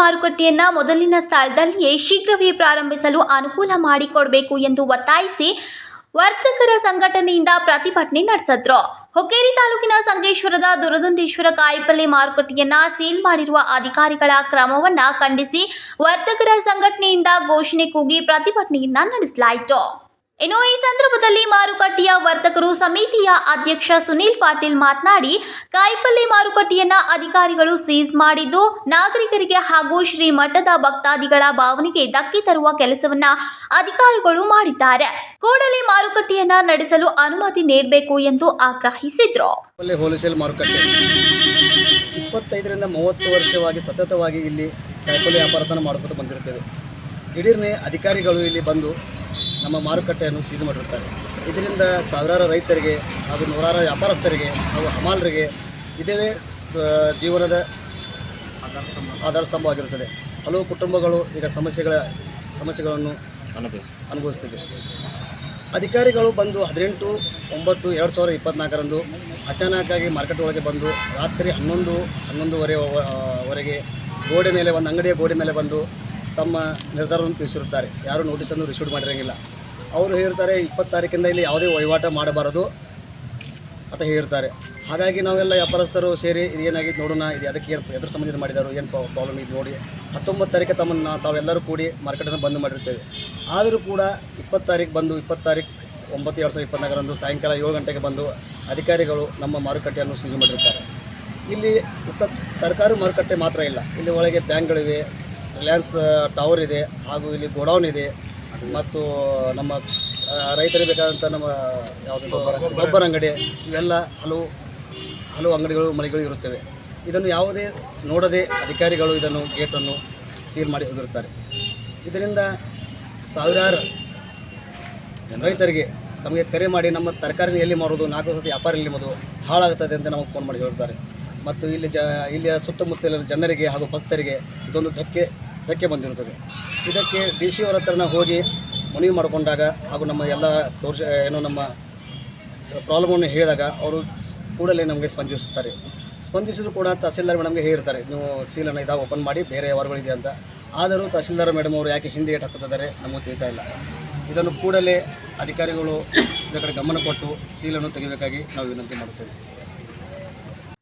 ಮಾರುಕಟ್ಟೆಯನ್ನ ಮೊದಲಿನ ಸ್ಥಳದಲ್ಲಿಯೇ ಶೀಘ್ರವೇ ಪ್ರಾರಂಭಿಸಲು ಅನುಕೂಲ ಮಾಡಿಕೊಡಬೇಕು ಎಂದು ಒತ್ತಾಯಿಸಿ ವರ್ತಕರ ಸಂಘಟನೆಯಿಂದ ಪ್ರತಿಭಟನೆ ನಡೆಸಿದ್ರು. ಹೊಕ್ಕೇರಿ ತಾಲೂಕಿನ ಸಂಗೇಶ್ವರದ ದುರದುಂಡೇಶ್ವರ ಕಾಯಿಪಲ್ಲೆ ಮಾರುಕಟ್ಟೆಯನ್ನ ಸೀಲ್ ಮಾಡಿರುವ ಅಧಿಕಾರಿಗಳ ಕ್ರಮವನ್ನ ಖಂಡಿಸಿ ವರ್ತಕರ ಸಂಘಟನೆಯಿಂದ ಘೋಷಣೆ ಕೂಗಿ ಪ್ರತಿಭಟನೆಯನ್ನ ನಡೆಸಲಾಯಿತು. ಇನ್ನು ಈ ಸಂದರ್ಭದಲ್ಲಿ ಮಾರುಕಟ್ಟೆಯ ವರ್ತಕರು ಸಮಿತಿಯ ಅಧ್ಯಕ್ಷ ಸುನೀಲ್ ಪಾಟೀಲ್ ಮಾತನಾಡಿ, ಕಾಯಿಪಲ್ಲೆ ಮಾರುಕಟ್ಟೆಯನ್ನ ಅಧಿಕಾರಿಗಳು ಸೀಸ್ ಮಾಡಿದ್ದು, ನಾಗರಿಕರಿಗೆ ಹಾಗೂ ಶ್ರೀ ಮಠದ ಭಕ್ತಾದಿಗಳ ಭಾವನೆಗೆ ಧಕ್ಕೆ ತರುವ ಕೆಲಸವನ್ನ ಅಧಿಕಾರಿಗಳು ಮಾಡಿದ್ದಾರೆ. ಕೂಡಲೇ ಮಾರುಕಟ್ಟೆಯನ್ನ ನಡೆಸಲು ಅನುಮತಿ ನೀಡಬೇಕು ಎಂದು ಆಗ್ರಹಿಸಿದ್ರು. ಹೋಲ್ಸೇಲ್ ಮಾರುಕಟ್ಟೆ. ಇಪ್ಪತ್ತೈದರಿಂದ ಮೂವತ್ತು ವರ್ಷವಾಗಿ ಸತತವಾಗಿ ಇಲ್ಲಿ ಕಾಯಿಪಲ್ಲೆ ಮಾಡ್ಕೊಂಡು ಅಧಿಕಾರಿಗಳು ಇಲ್ಲಿ ಬಂದು ನಮ್ಮ ಮಾರುಕಟ್ಟೆಯನ್ನು ಸೀಜ್ ಮಾಡಿರುತ್ತಾರೆ. ಇದರಿಂದ ಸಾವಿರಾರು ರೈತರಿಗೆ ಹಾಗೂ ನೂರಾರು ವ್ಯಾಪಾರಸ್ಥರಿಗೆ ಹಾಗೂ ಹಮಾಲರಿಗೆ ಇದೇ ಜೀವನದ ಆಧಾರ ಸ್ತಂಭವಾಗಿರುತ್ತದೆ ಹಲವು ಕುಟುಂಬಗಳು ಈಗ ಸಮಸ್ಯೆಗಳ ಸಮಸ್ಯೆಗಳನ್ನು ಅನುಭವಿಸ್ತಿದೆ ಅಧಿಕಾರಿಗಳು ಬಂದು ಹದಿನೆಂಟು ಒಂಬತ್ತು ಎರಡು ಸಾವಿರದ ಇಪ್ಪತ್ನಾಲ್ಕರಂದು ಅಚಾನಕ್ಕಾಗಿ ಮಾರ್ಕೆಟ್ ಒಳಗೆ ಬಂದು ರಾತ್ರಿ ಹನ್ನೊಂದು ಹನ್ನೊಂದುವರೆ ವರೆಗೆ ಗೋಡೆ ಮೇಲೆ ಒಂದು ಅಂಗಡಿಯ ಗೋಡೆ ಮೇಲೆ ಬಂದು ತಮ್ಮ ನಿರ್ಧಾರವನ್ನು ತಿಳಿಸಿರುತ್ತಾರೆ. ಯಾರು ನೋಟಿಸನ್ನು ರಿಸೀವ್ ಮಾಡಿರಂಗಿಲ್ಲ. ಅವರು ಹೇಳ್ತಾರೆ ಇಪ್ಪತ್ತು ತಾರೀಕಿಂದ ಇಲ್ಲಿ ಯಾವುದೇ ವಹಿವಾಟ ಮಾಡಬಾರದು ಅಂತ ಹೇಳಿರ್ತಾರೆ. ಹಾಗಾಗಿ ನಾವೆಲ್ಲ ವ್ಯಾಪಾರಸ್ಥರು ಸೇರಿ ಇದೇನಾಗಿದೆ ನೋಡೋಣ, ಇದು ಅದಕ್ಕೆ ಏನು ಎದುರು ಸಂಬಂಧಿತ ಮಾಡಿದಾರು, ಏನು ಪ್ರಾಬ್ಲಮ್ ಇದು ನೋಡಿ. ಹತ್ತೊಂಬತ್ತು ತಾರೀಕು ತಮ್ಮನ್ನು ತಾವೆಲ್ಲರೂ ಕೂಡಿ ಮಾರ್ಕೆಟನ್ನು ಬಂದ್ ಮಾಡಿರ್ತೇವೆ. ಆದರೂ ಕೂಡ ಇಪ್ಪತ್ತು ತಾರೀಕು ಬಂದು, ಇಪ್ಪತ್ತು ತಾರೀಕು ಒಂಬತ್ತು ಎರಡು ಸಾವಿರದ ಇಪ್ಪತ್ನಾಲ್ಕರಂದು ಸಾಯಂಕಾಲ ಏಳು ಗಂಟೆಗೆ ಬಂದು ಅಧಿಕಾರಿಗಳು ನಮ್ಮ ಮಾರುಕಟ್ಟೆಯನ್ನು ಸೀಜ್ ಮಾಡಿರ್ತಾರೆ ಇಲ್ಲಿ ಪುಸ್ತಕ ತರಕಾರಿ ಮಾರುಕಟ್ಟೆ ಮಾತ್ರ ಇಲ್ಲ. ಇಲ್ಲಿ ಒಳಗೆ ಬ್ಯಾಂಕ್ಗಳಿವೆ ರಿಲಯನ್ಸ್ ಟವರ್ ಇದೆ ಹಾಗೂ ಇಲ್ಲಿ ಗೋಡೌನ್ ಇದೆ ಮತ್ತು ನಮ್ಮ ರೈತರಿಗೆ ಬೇಕಾದಂಥ ನಮ್ಮ ಯಾವುದು ಗೊಬ್ಬರ ಅಂಗಡಿ. ಇವೆಲ್ಲ ಹಲವು ಹಲವು ಅಂಗಡಿಗಳು ಮಳಿಗಳು ಇರುತ್ತವೆ. ಇದನ್ನು ಯಾವುದೇ ನೋಡದೆ ಅಧಿಕಾರಿಗಳು ಇದನ್ನು ಗೇಟನ್ನು ಸೀಲ್ ಮಾಡಿ ಹೋಗಿರುತ್ತಾರೆ. ಇದರಿಂದ ಸಾವಿರಾರು ರೈತರಿಗೆ ನಮಗೆ ಕರೆ ಮಾಡಿ ನಮ್ಮ ತರಕಾರಿ ಎಲ್ಲಿ ಮಾರೋದು ನಾಲ್ಕು ಸತಿ ವ್ಯಾಪಾರ ಎಲ್ಲಿ ಮಾಡೋದು ಹಾಳಾಗುತ್ತದೆ ಅಂತ ನಮಗೆ ಫೋನ್ ಮಾಡಿ ಹೇಳ್ತಾರೆ. ಮತ್ತು ಇಲ್ಲಿ ಜ ಇಲ್ಲಿಯ ಸುತ್ತಮುತ್ತಲಿನ ಜನರಿಗೆ ಹಾಗೂ ಭಕ್ತರಿಗೆ ಇದೊಂದು ಧಕ್ಕೆ ಧಕ್ಕೆ ಬಂದಿರುತ್ತದೆ. ಇದಕ್ಕೆ ಡಿ ಸಿ ಅವರ ಹತ್ರನ ಹೋಗಿ ಮನವಿ ಮಾಡಿಕೊಂಡಾಗ ಹಾಗೂ ನಮ್ಮ ಎಲ್ಲ ತೋರ್ಸ, ಏನೋ ನಮ್ಮ ಪ್ರಾಬ್ಲಮನ್ನು ಹೇಳಿದಾಗ ಅವರು ಕೂಡಲೇ ನಮಗೆ ಸ್ಪಂದಿಸುತ್ತಾರೆ. ಸ್ಪಂದಿಸಿದ್ರು ಕೂಡ ತಹಸೀಲ್ದಾರ್ ಮೇಡಮ್ಗೆ ಹೇಳಿರ್ತಾರೆ, ನೀವು ಸೀಲನ್ನು ಇದಾಗ ಓಪನ್ ಮಾಡಿ, ಬೇರೆ ವ್ಯವಹಾರಗಳಿದೆ ಅಂತ. ಆದರೂ ತಹಸೀಲ್ದಾರ್ ಮೇಡಮ್ ಅವರು ಯಾಕೆ ಹಿಂದೆ ಏಟ್ ಹಾಕುತ್ತಿದ್ದಾರೆ ನಮಗೆ ತಿಳಿತಾ ಇಲ್ಲ. ಇದನ್ನು ಕೂಡಲೇ ಅಧಿಕಾರಿಗಳು, ಇದರ ಕಡೆ ಗಮನ ಕೊಟ್ಟು ಸೀಲನ್ನು ತೆಗಿಬೇಕಾಗಿ ನಾವು ವಿನಂತಿ ಮಾಡುತ್ತೇವೆ.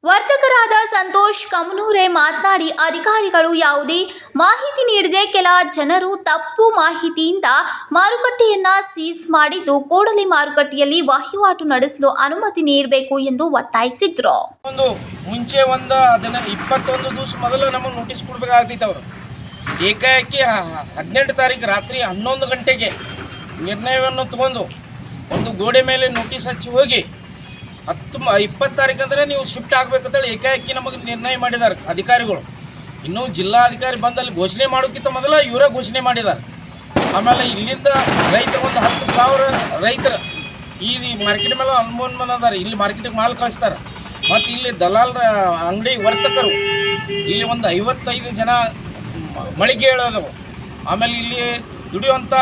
ವರ್ತಕರಾದ ಸಂತೋಷ್ ಕಮನೂರೆ ಮಾತನಾಡಿ, ಅಧಿಕಾರಿಗಳು ಯಾವುದೇ ಮಾಹಿತಿ ನೀಡದೆ ಕೆಲ ಜನರು ತಪ್ಪು ಮಾಹಿತಿಯಿಂದ ಮಾರುಕಟ್ಟೆಯನ್ನ ಸೀಸ್ ಮಾಡಿದ್ದು, ಕೂಡಲೇ ಮಾರುಕಟ್ಟೆಯಲ್ಲಿ ವಹಿವಾಟು ನಡೆಸಲು ಅನುಮತಿ ನೀಡಬೇಕು ಎಂದು ಒತ್ತಾಯಿಸಿದ್ರು. ಒಂದು ಮುಂಚೆ ಒಂದು ಅದನ್ನ ಇಪ್ಪತ್ತೊಂದು ದಿವಸ ಮೊದಲು ನಮಗೆ ನೋಟಿಸ್ ಕೊಡ್ಬೇಕಾಗ್ತಿತ್ತು ಅವರು. ಏಕಾಏಕಿ ಹದಿನೆಂಟು ತಾರೀಕು ರಾತ್ರಿ ಹನ್ನೊಂದು ಗಂಟೆಗೆ ನಿರ್ಣಯವನ್ನು ತಗೊಂಡು ಒಂದು ಗೋಡೆ ಮೇಲೆ ನೋಟಿಸ್ ಹಚ್ಚಿ ಹೋಗಿ ಹತ್ತು ಇಪ್ಪತ್ತು ತಾರೀಕು ಅಂದರೆ ನೀವು ಶಿಫ್ಟ್ ಆಗಬೇಕಂತೇಳಿ ಏಕಾಏಕಿ ನಮಗೆ ನಿರ್ಣಯ ಮಾಡಿದ್ದಾರೆ ಅಧಿಕಾರಿಗಳು. ಇನ್ನೂ ಜಿಲ್ಲಾಧಿಕಾರಿ ಬಂದಲ್ಲಿ ಘೋಷಣೆ ಮಾಡೋಕ್ಕಿಂತ ಮೊದಲ ಇವರೇ ಘೋಷಣೆ ಮಾಡಿದ್ದಾರೆ. ಆಮೇಲೆ ಇಲ್ಲಿಂದ ರೈತರು ಒಂದು ಹತ್ತು ಸಾವಿರ ರೈತರು ಈ ಮಾರ್ಕೆಟ್ ಮೇಲೆ ಅನುಮೋನ್ ಅದಾರ. ಇಲ್ಲಿ ಮಾರ್ಕೆಟಿಗೆ ಮಾಲ್ ಕಳಿಸ್ತಾರೆ. ಮತ್ತು ಇಲ್ಲಿ ದಲಾಲರ ಅಂಗಡಿ ವರ್ತಕರು, ಇಲ್ಲಿ ಒಂದು ಐವತ್ತೈದು ಜನ ಮಳಿಗೆ ಹೇಳೋದವು. ಆಮೇಲೆ ಇಲ್ಲಿ ದುಡಿಯುವಂಥ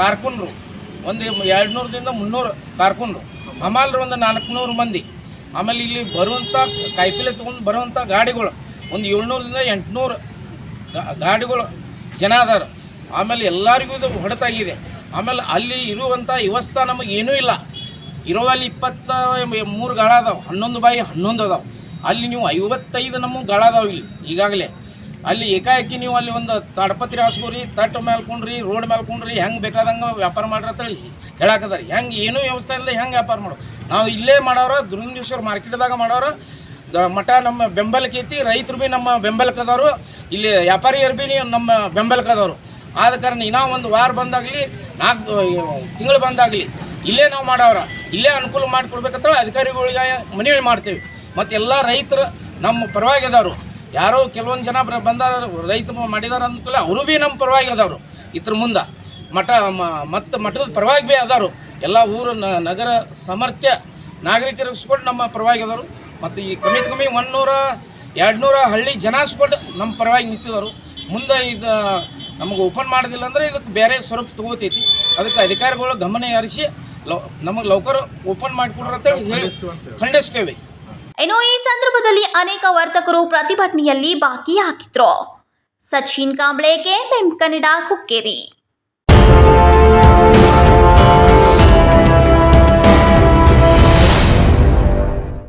ಕಾರ್ಕುನರು, ಒಂದು ಎರಡುನೂರದಿಂದ ಮುನ್ನೂರು ಕಾರ್ಕುನರು. ಹಮಾಲ್ರು ಒಂದು ನಾಲ್ಕುನೂರು ಮಂದಿ. ಆಮೇಲೆ ಇಲ್ಲಿ ಬರುವಂಥ ಕಾಯಿಪಲ್ಲೆ ತೊಗೊಂಡು ಬರುವಂಥ ಗಾಡಿಗಳು, ಒಂದು ಏಳ್ನೂರಿಂದ ಎಂಟುನೂರು ಗಾಡಿಗಳು ಜನ ಅದಾರ. ಆಮೇಲೆ ಎಲ್ಲರಿಗೂ ಇದು ಹೊಡೆತಾಗಿದೆ. ಆಮೇಲೆ ಅಲ್ಲಿ ಇರುವಂಥ ವ್ಯವಸ್ಥೆ ನಮಗೆ ಏನೂ ಇಲ್ಲ. ಇರೋವಲ್ಲಿ ಇಪ್ಪತ್ತ ಮೂರು ಗಾಳ ಅದಾವೆ, ಹನ್ನೊಂದು ಬಾಯಿ ಹನ್ನೊಂದು ಅದಾವೆ. ಅಲ್ಲಿ ನೀವು ಐವತ್ತೈದು ನಮ್ಮ ಗಾಳ ಅದಾವೆ ಇಲ್ಲಿ, ಈಗಾಗಲೇ. ಅಲ್ಲಿ ಏಕಾಏಕಿ ನೀವು ಅಲ್ಲಿ ಒಂದು ತಡಪತ್ರಿ ಹಾಸ್ಕೋರಿ ತಟ್ಟು ಮೇಲ್ಕೊಂಡ್ರಿ, ರೋಡ್ ಮೇಲ್ಕೊಂಡ್ರಿ, ಹೆಂಗೆ ಬೇಕಾದಂಗೆ ವ್ಯಾಪಾರ ಮಾಡ್ರಿ ಅಂತೇಳಿ ಹೇಳಾಕದಾರಿ ಹೆಂಗೆ ಏನೂ ವ್ಯವಸ್ಥೆ ಇಲ್ಲದೆ ಹೆಂಗೆ ವ್ಯಾಪಾರ ಮಾಡೋದು? ನಾವು ಇಲ್ಲೇ ಮಾಡೋರು ದುರಂದೇಶ್ವರ ಮಾರ್ಕೆಟ್ದಾಗ ಮಾಡೋರು. ಮಠ ನಮ್ಮ ಬೆಂಬಲಕ್ಕೆ ಐತಿ ರೈತರು ಭೀ ನಮ್ಮ ಬೆಂಬಲಕ್ಕೆ ಅದಾರು ಇಲ್ಲಿ ವ್ಯಾಪಾರಿಯರು ಭೀ ನಮ್ಮ ಬೆಂಬಲಕ್ಕೆ ಅದಾರು ಆದ ಕಾರಣ ಇನ್ನೂ ಒಂದು ವಾರ ಬಂದಾಗಲಿ, ನಾಲ್ಕು ತಿಂಗಳು ಬಂದಾಗಲಿ, ಇಲ್ಲೇ ನಾವು ಮಾಡೋರ ಇಲ್ಲೇ ಅನುಕೂಲ ಮಾಡಿಕೊಡ್ಬೇಕಂತೇಳಿ ಅಧಿಕಾರಿಗಳಿಗೆ ಮನವಿ ಮಾಡ್ತೀವಿ. ಮತ್ತು ಎಲ್ಲ ರೈತರು ನಮ್ಮ ಪರವಾಗಿ ಅದಾರು. ಯಾರೋ ಕೆಲವೊಂದು ಜನ ಬರ- ಬಂದಾರ ರೈತ ಮಾಡಿದಾರ ಅಂದ್ಕೂಲ ಅವರು ಭೀ ನಮ್ಮ ಪರವಾಗಿ ಅದಾವ್ರು. ಇದ್ರ ಮುಂದೆ ಮಠ ಮತ್ತು ಮಠದ ಪರವಾಗಿ ಭೀ ಅದಾರು ಎಲ್ಲ ಊರು ನ- ನಗರ ಸಮರ್ಥ್ಯ ನಾಗರಿಕರಿಸ್ಕೊಂಡು ನಮ್ಮ ಪರವಾಗಿ ಅದಾರು ಮತ್ತು ಈ ಕಮ್ಮಿ ಕಮ್ಮಿ ಒನ್ನೂರ ಎರಡು ನೂರ ಹಳ್ಳಿ ಜನ ಸ್ಕೊಂಡು ನಮ್ಮ ಪರವಾಗಿ ನಿಂತಿದ್ದಾರೆ ಮುಂದೆ ಇದು ನಮಗೆ ಓಪನ್ ಮಾಡೋದಿಲ್ಲ ಅಂದರೆ ಇದಕ್ಕೆ ಬೇರೆ ಸ್ವರೂಪ ತಗೋತೈತಿ. ಅದಕ್ಕೆ ಅಧಿಕಾರಿಗಳು ಗಮನ ಹರಿಸಿ ಲವ್ ನಮಗೆ ಲೌಕರ್ ಓಪನ್ ಮಾಡಿಕೊಡ್ರಿ ಅಂತೇಳಿ ಹೇಳಿ ಖಂಡಿಸ್ತೇವೆ. ಇನ್ನು ಈ ಸಂದರ್ಭದಲ್ಲಿ ಅನೇಕ ವರ್ತಕರು ಪ್ರತಿಭಟನೆಯಲ್ಲಿ ಭಾಗಿಯಾಗಿದ್ರು. ಸಚಿನ್ ಕಾಂಬ್ಳೆ ಕೆಎಂಎಂ ಕನ್ನಡ ಹುಕ್ಕೇರಿ.